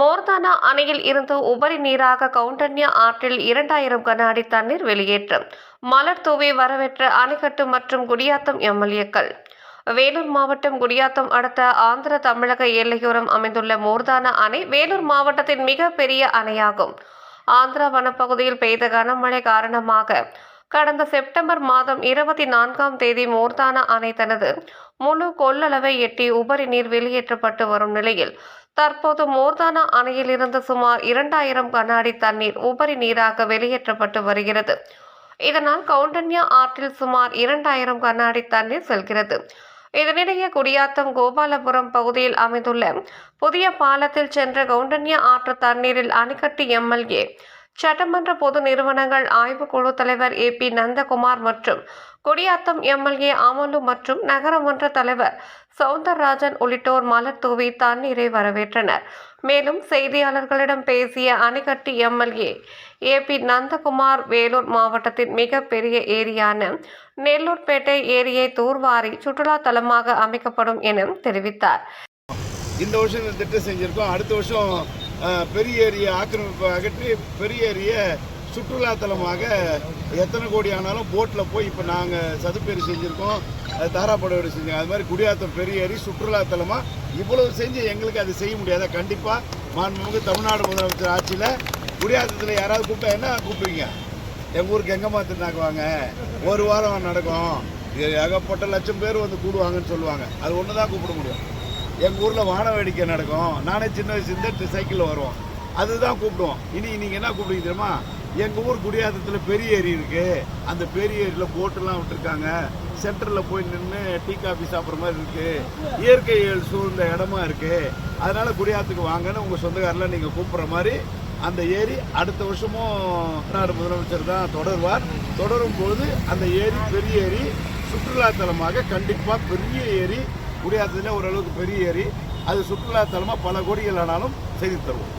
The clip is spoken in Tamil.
மோர்தானா அணையில் இருந்து உபரி நீராக கவுண்டன்யா ஆற்றில் இரண்டாயிரம் கன அடி தண்ணீர் வெளியேற்றம். மலர் தூவி வரவேற்ற அணைக்கட்டு மற்றும் குடியாத்தம் எம்எல்ஏக்கள். வேலூர் மாவட்டம் குடியாத்தம் அடுத்த ஆந்திர தமிழக எல்லையோரம் அமைந்துள்ள மோர்தானா அணை வேலூர் மாவட்டத்தின் மிக பெரிய அணையாகும். ஆந்திரா வனப்பகுதியில் பெய்த கனமழை காரணமாக கடந்த செப்டம்பர் மாதம் இருபத்தி நான்காம் தேதி மோர்தானா அணை தனது முழு கொள்ளளவை எட்டி உபரி நீர் வெளியேற்றப்பட்டு வரும் நிலையில் தற்போது மோர்தானா அணையிலிருந்து சுமார் இரண்டாயிரம் கன அடி தண்ணீர் உபரி நீராக வெளியேற்றப்பட்டு வருகிறது. இதனால் கவுண்டன்யா ஆற்றில் சுமார் இரண்டாயிரம் கன அடி தண்ணீர் செல்கிறது. இதனிடையே குடியாத்தம் கோபாலபுரம் பகுதியில் அமைந்துள்ள புதிய பாலத்தில் சென்ற கவுண்டன்யா ஆற்று தண்ணீரில் அணைக்கட்டு எம்எல்ஏ சட்டமன்ற பொது நிறுவனங்கள் ஆய்வுக்குழு தலைவர் ஏ பி நந்தகுமார் மற்றும் கொடியாத்தம் எம்எல்ஏ அமலு மற்றும் நகரமன்ற தலைவர் சவுந்தரராஜன் உள்ளிட்டோர் மலர் தூவி தண்ணீரை வரவேற்றனர். மேலும் செய்தியாளர்களிடம் பேசிய அணைக்கட்டி MLA A P Nandakumar Vellore மாவட்டத்தின் மிகப்பெரிய ஏரியான நெல்லூர்பேட்டை ஏரியை தூர்வாரி சுற்றுலா தலமாக அமைக்கப்படும் என தெரிவித்தார். இந்த வருஷம் திட்டம் செஞ்சிருக்கோம். அடுத்த வருஷம் பெரிய ஏரியை ஆக்கிரமிப்பு அகற்றி பெரிய ஏரியை சுற்றுலாத்தலமாக எத்தனை கோடி ஆனாலும் போட்டில் போய் இப்போ நாங்கள் சதுப்பேரி செஞ்சுருக்கோம். அது தாராப்படவேடு செஞ்சோம் அது மாதிரி குடியாத்தம் பெரிய ஏரி சுற்றுலாத்தலமாக இவ்வளவு செஞ்சு எங்களுக்கு அது செய்ய முடியாத? கண்டிப்பாக மாண்புமிகு தமிழ்நாடு முதலமைச்சர் ஆட்சியில் குடியாத்தத்தில் யாராவது கூப்பிட்டா என்ன கூப்பிடுவீங்க? எங்கள் ஊருக்கு எங்கம்மா திருநாக்குவாங்க ஒரு வாரம் நடக்கும். ஏகப்பட்ட லட்சம் பேர் வந்து கூடுவாங்கன்னு சொல்லுவாங்க. அது ஒன்று தான் கூப்பிட முடியும். எங்கள் ஊரில் வான வேடிக்கை நடக்கும். நானே சின்ன வயசுலேருந்து சைக்கிளில் வருவோம். அதுதான் கூப்பிடுவோம். இனி நீங்கள் என்ன கூப்பிடுங்க தெரியுமா? எங்கள் ஊர் குடியாத்தத்தில் பெரிய ஏரி இருக்குது அந்த பெரிய ஏரியில் போட்டெல்லாம் விட்டுருக்காங்க. சென்டரில் போய் நின்று டீ காஃபி சாப்பிட்ற மாதிரி இருக்குது இயற்கை சூழ்ந்த இடமா இருக்குது அதனால் குடியாத்துக்கு வாங்கன்னு உங்கள் சொந்தக்காரெலாம் நீங்கள் கூப்பிட்ற மாதிரி அந்த ஏரி அடுத்த வருஷமும் தமிழ்நாடு முதலமைச்சர் தான் தொடர்வார். தொடரும் பொழுது அந்த ஏரி பெரிய ஏரி சுற்றுலாத்தலமாக கண்டிப்பாக பெரிய ஏரி குடியாத்தத்தில் ஓரளவுக்கு பெரிய ஏரி. அது சுற்றுலாத்தலமாக பல கோடிகள் ஆனாலும் செய்து தருவோம்.